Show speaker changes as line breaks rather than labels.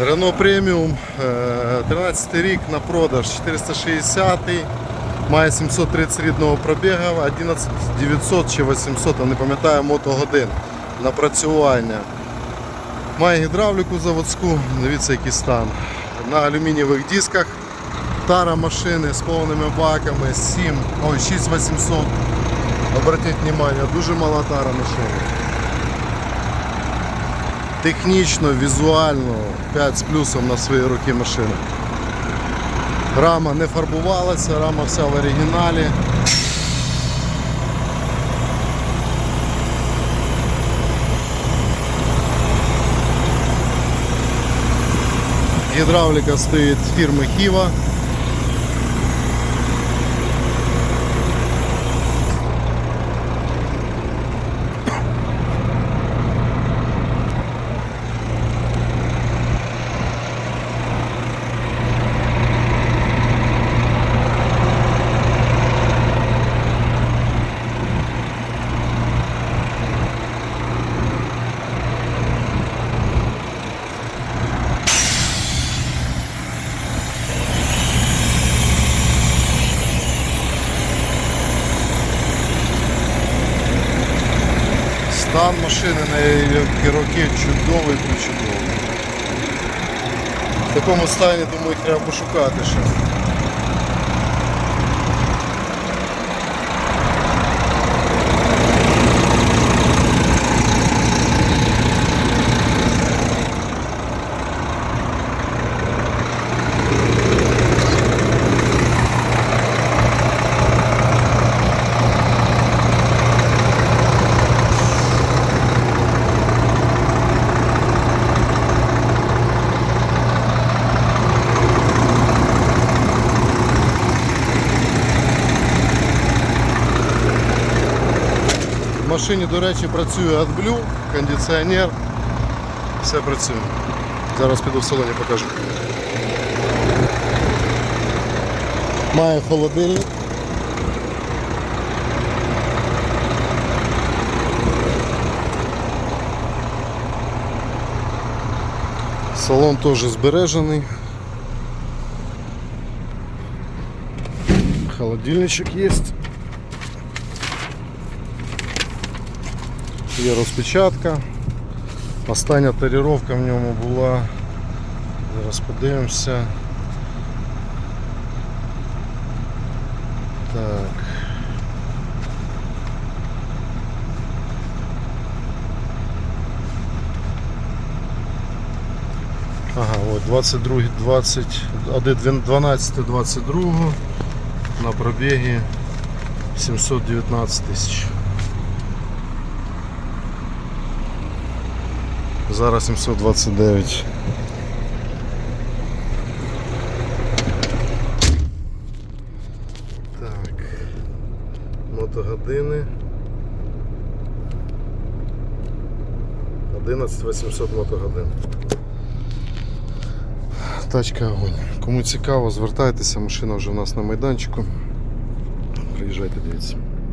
Premium, е, 13 рік на продаж, 460 має 730 рідного пробігу, 11 900 чи 800, я не пам'ятаю, мотогодин напрацювання. Має гідравліку заводську, дивіться який стан. На алюмінієвих дисках. Тара машини з повними баками, 7, ой, 6800. Обратіть внимание, дуже мала тара машини. Технічно, візуально 5 з плюсом на свої роки машини. Рама не фарбувалася, рама вся в оригіналі. Гідравліка стоїть фірми Хіва. Стан машини на роки чудовий причудовий. В такому стані, думаю, треба пошукати ще. В машині, до речі, працює AdBlue, кондиціонер. Все працює. Зараз піду в салоні покажу. Має холодильник. Салон теж збережений. Холодильничок есть. Є розпечатка. Остання таріровка в ньому була. Зараз подивимося. Так. Ага, от 22, 20, 12, 22 на пробігі 719 тисяч. Зараз 729. Так. Мотогодини. 11 800 мотогодин. Тачка огонь. Кому цікаво, звертайтеся, машина вже у нас на майданчику. Приїжджайте, дивіться.